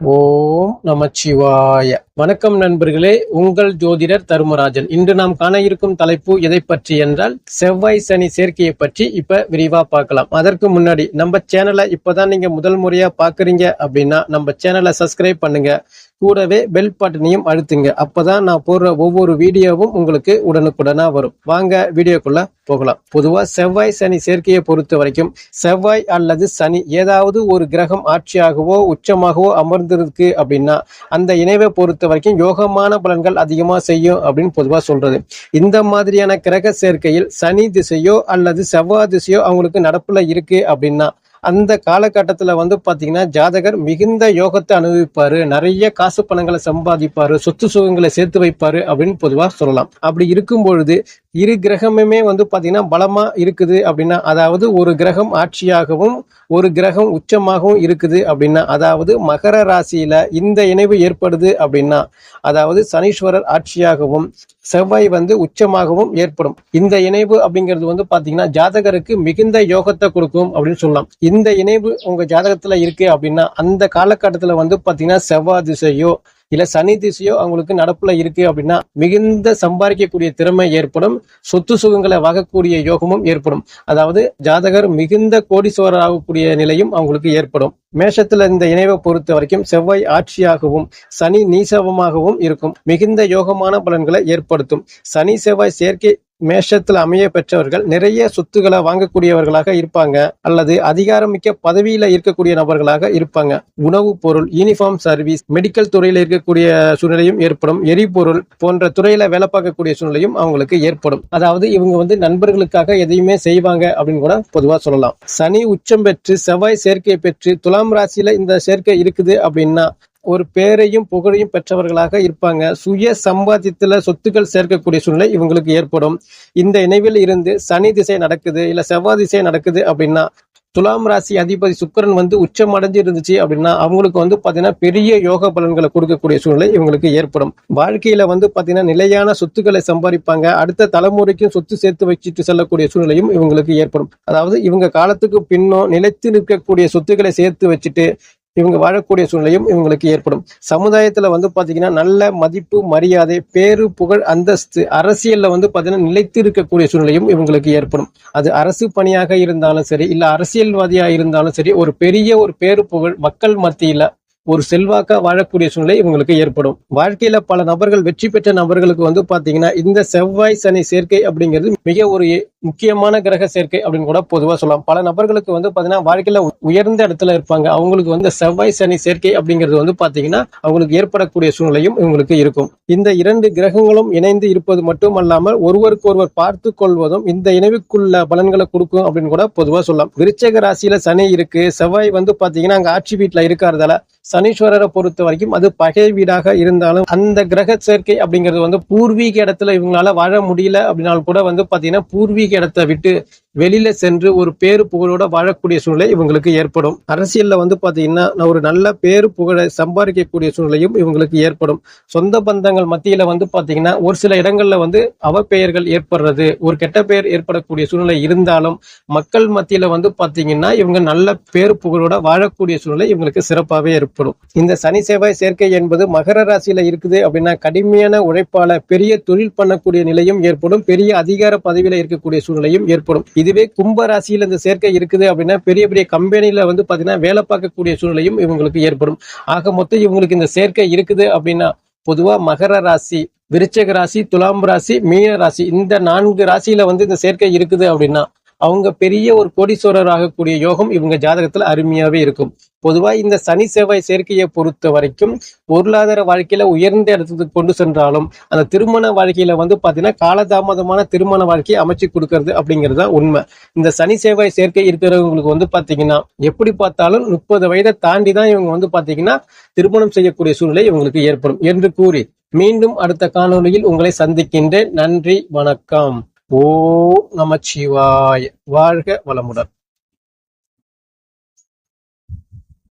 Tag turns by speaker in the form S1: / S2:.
S1: ஓம் நமச்சிவாய வணக்கம் நண்பர்களே உங்கள் ஜோதிடர் தருமராஜன். இன்று நாம் காண இருக்கும் தலைப்பு எதை பற்றி என்றால் செவ்வாய் சனி சேர்க்கையை பற்றி இப்ப விரிவா பார்க்கலாம். அதற்கு முன்னாடி நம்ம சேனலை இப்பதான் நீங்க முதல் முறையா பாக்குறீங்க அப்படின்னா நம்ம சேனலை சப்ஸ்கிரைப் பண்ணுங்க. கூடவே பெல் பட்டனையும் அழுத்துங்க. அப்பதான் நான் போடுற ஒவ்வொரு வீடியோவும் உங்களுக்கு உடனுக்குடனா வரும். வாங்க வீடியோக்குள்ள போகலாம். பொதுவா செவ்வாய் சனி சேர்க்கையை பொறுத்த வரைக்கும் செவ்வாய் அல்லது சனி ஏதாவது ஒரு கிரகம் ஆட்சியாகவோ உச்சமாகவோ அமர்ந்திருக்கு அப்படின்னா அந்த இணைவை பொறுத்த வரைக்கும் யோகமான பலன்கள் அதிகமா செய்யும் அப்படின்னு பொதுவா சொல்றது. இந்த மாதிரியான கிரக சேர்க்கையில் சனி திசையோ அல்லது செவ்வாய் திசையோ அவங்களுக்கு நடப்புல இருக்கு அப்படின்னா அந்த காலகட்டத்தில் வந்து பார்த்தீங்கன்னா ஜாதகர் மிகுந்த யோகத்தை அனுபவிப்பாரு. நிறைய காசு பணங்களை சம்பாதிப்பாரு. சொத்து சுகங்களை சேர்த்து வைப்பாரு அப்படின்னு பொதுவாக சொல்லலாம். அப்படி இருக்கும் பொழுது இரு கிரகமுமே வந்து பார்த்தீங்கன்னா பலமா இருக்குது அப்படின்னா அதாவது ஒரு கிரகம் ஆட்சியாகவும் ஒரு கிரகம் உச்சமாகவும் இருக்குது அப்படின்னா அதாவது மகர ராசியில இந்த இணைவு ஏற்படுது அப்படின்னா அதாவது சனீஸ்வரர் ஆட்சியாகவும் செவ்வாய் வந்து உச்சமாகவும் ஏற்படும். இந்த இணைவு அப்படிங்கிறது வந்து பாத்தீங்கன்னா ஜாதகருக்கு மிகுந்த யோகத்தை கொடுக்கும் அப்படின்னு சொல்லலாம். இந்த இணைவு உங்க ஜாதகத்துல இருக்கு அப்படின்னா அந்த காலகட்டத்துல வந்து பாத்தீங்கன்னா செவ்வாய் திசையோ இல்ல சனி திசையோ அவங்களுக்கு நடப்புல இருக்கு அப்படின்னா மிகுந்த சம்பாதிக்கக்கூடிய திறமை ஏற்படும் சொத்து சுகங்களை வாங்கக்கூடிய யோகமும் ஏற்படும். அதாவது ஜாதகர் மிகுந்த கோடீஸ்வரர் ஆகக்கூடிய நிலையும் அவங்களுக்கு ஏற்படும். மேஷத்துல இந்த இணைவை பொறுத்த வரைக்கும் செவ்வாய் ஆட்சியாகவும் சனி நீசவமாகவும் இருக்கும். மிகுந்த யோகமான பலன்களை ஏற்படுத்தும். சனி செவ்வாய் சேர்க்கை மேஷத்தில் அமைய பெற்றவர்கள் நிறைய சொத்துக்களை வாங்கக்கூடியவர்களாக இருப்பாங்க. அல்லது அதிகாரமிக்க பதவியில இருக்கக்கூடிய நபர்களாக இருப்பாங்க. உணவுப் பொருள் யூனிஃபார்ம் சர்வீஸ் மெடிக்கல் துறையில இருக்கக்கூடிய சூழ்நிலையும் ஏற்படும். எரிபொருள் போன்ற துறையில வேலை பார்க்கக்கூடிய சூழ்நிலையும் அவங்களுக்கு ஏற்படும். அதாவது இவங்க வந்து நண்பர்களுக்காக எதையுமே செய்வாங்க அப்படின்னு கூட பொதுவா சொல்லலாம். சனி உச்சம் பெற்று செவ்வாய் சேர்க்கை பெற்று துலாம் ராசியில இந்த சேர்க்கை இருக்குது அப்படின்னா ஒரு பேரையும் புகழையும் பெற்றவர்களாக இருப்பாங்க. சுய சம்பாத்தியத்துல சொத்துக்கள் சேர்க்கக்கூடிய சூழ்நிலை இவங்களுக்கு ஏற்படும். இந்த இணைவில் இருந்து சனி திசை நடக்குது இல்ல செவ்வாய் திசை நடக்குது அப்படின்னா துலாம் ராசி அதிபதி சுக்கரன் வந்து உச்சம் அடைஞ்சு இருந்துச்சு அப்படின்னா அவங்களுக்கு வந்து பாத்தீங்கன்னா பெரிய யோக பலன்களை கொடுக்கக்கூடிய சூழ்நிலை இவங்களுக்கு ஏற்படும். வாழ்க்கையில வந்து பாத்தீங்கன்னா நிலையான சொத்துக்களை சம்பாதிப்பாங்க. அடுத்த தலைமுறைக்கும் சொத்து சேர்த்து வச்சுட்டு செல்லக்கூடிய சூழ்நிலையும் இவங்களுக்கு ஏற்படும். அதாவது இவங்க காலத்துக்கு பின்னோ நிலைத்து நிற்கக்கூடிய சொத்துக்களை சேர்த்து வச்சுட்டு இவங்க வாழக்கூடிய சூழ்நிலையும் இவங்களுக்கு ஏற்படும். சமுதாயத்துல வந்து பாத்தீங்கன்னா நல்ல மதிப்பு மரியாதை பேரு புகழ் அந்தஸ்து அரசியல்ல வந்து பாத்தீங்கன்னா நிலைத்து இருக்கக்கூடிய சூழ்நிலையும் இவங்களுக்கு ஏற்படும். அது அரசு பணியாக இருந்தாலும் சரி இல்ல அரசியல்வாதியா இருந்தாலும் சரி ஒரு பெரிய ஒரு பேரு புகழ் மக்கள் மத்தியில ஒரு செல்வாக்கா வாழக்கூடிய சூழ்நிலை இவங்களுக்கு ஏற்படும். வாழ்க்கையில பல நபர்கள் வெற்றி பெற்ற நபர்களுக்கு வந்து பாத்தீங்கன்னா இந்த செவ்வாய் சனி சேர்க்கை அப்படிங்கிறது மிக ஒரு முக்கியமான கிரக சேர்க்கை அப்படின்னு கூட பொதுவா சொல்லலாம். பல நபர்களுக்கு வந்து பாத்தீங்கன்னா வாழ்க்கையில உயர்ந்த இடத்துல இருப்பாங்க. அவங்களுக்கு வந்து செவ்வாய் சனி சேர்க்கை அப்படிங்கிறது வந்து பாத்தீங்கன்னா அவங்களுக்கு ஏற்படக்கூடிய சூழ்நிலையும் இவங்களுக்கு இருக்கும். இந்த இரண்டு கிரகங்களும் இணைந்து இருப்பது மட்டுமல்லாமல் ஒருவருக்கு ஒருவர் பார்த்து கொள்வதும் இந்த இணைவுக்குள்ள பலன்களை கொடுக்கும் அப்படின்னு கூட பொதுவா சொல்லலாம். விருச்சக ராசியில சனி இருக்கு. செவ்வாய் வந்து பாத்தீங்கன்னா அங்க ஆட்சி வீட்டுல இருக்கிறதால சனீஸ்வரரை பொறுத்த வரைக்கும் அது பகை வீடாக இருந்தாலும் அந்த கிரக சேர்க்கை அப்படிங்கிறது வந்து பூர்வீக இடத்துல இவங்களால வாழ முடியல அப்படின்னாலும் கூட வந்து பாத்தீங்கன்னா பூர்வீக இடத்தை விட்டு வெளியில சென்று ஒரு பேரு புகழோட வாழக்கூடிய சூழ்நிலை இவங்களுக்கு ஏற்படும். அரசியல்ல வந்து பாத்தீங்கன்னா ஒரு நல்ல பேரு புகழை சம்பாதிக்கக்கூடிய சூழ்நிலையும் இவங்களுக்கு ஏற்படும். சொந்த பந்தங்கள் மத்தியில வந்து பாத்தீங்கன்னா ஒரு சில இடங்கள்ல வந்து அவப்பெயர்கள் ஏற்படுறது ஒரு கெட்ட பெயர் ஏற்படக்கூடிய சூழ்நிலை இருந்தாலும் மக்கள் மத்தியில வந்து பாத்தீங்கன்னா இவங்க நல்ல பேரு புகழோட வாழக்கூடிய சூழ்நிலை இவங்களுக்கு சிறப்பாகவே ஏற்படும். இந்த சனி செவ்வாய் சேர்க்கை என்பது மகர ராசியில இருக்குது அப்படின்னா கடுமையான உழைப்பால பெரிய தொழில் பண்ணக்கூடிய நிலையும் ஏற்படும். பெரிய அதிகார பதவியில இருக்கக்கூடிய சூழ்நிலையும் ஏற்படும். இதுவே கும்ப ராசியில் இந்த சேர்க்கை இருக்குது அப்படின்னா பெரிய பெரிய கம்பெனியில் வந்து பார்த்தீங்கன்னா வேலை பார்க்கக்கூடிய சூழ்நிலையும் இவங்களுக்கு ஏற்படும். ஆக மொத்தம் இவங்களுக்கு இந்த சேர்க்கை இருக்குது அப்படின்னா பொதுவா மகர ராசி விருச்சக ராசி துலாம் ராசி மீன ராசி இந்த நான்கு ராசியில வந்து இந்த சேர்க்கை இருக்குது அப்படின்னா அவங்க பெரிய ஒரு கோடீஸ்வரர் ஆகக்கூடிய யோகம் இவங்க ஜாதகத்துல அருமையாவே இருக்கும். பொதுவா இந்த சனி செவ்வாய் சேர்க்கையை பொறுத்த வரைக்கும் பொருளாதார வாழ்க்கையில உயர்ந்த இடத்துக்கு கொண்டு சென்றாலும் அந்த திருமண வாழ்க்கையில வந்து பாத்தீங்கன்னா காலதாமதமான திருமண வாழ்க்கையை அமைச்சு கொடுக்கறது அப்படிங்கிறது தான் உண்மை. இந்த சனி செவ்வாய் சேர்க்கை இருக்கிறவங்களுக்கு வந்து பாத்தீங்கன்னா எப்படி பார்த்தாலும் முப்பது வயதை தாண்டி தான் இவங்க வந்து பாத்தீங்கன்னா திருமணம் செய்யக்கூடிய சூழ்நிலை இவங்களுக்கு ஏற்படும் என்று கூறி மீண்டும் அடுத்த காணொலியில் உங்களை சந்திக்கின்றேன். நன்றி வணக்கம். ஓ நமச்சிவாய. வாழ்க வளமுடன்.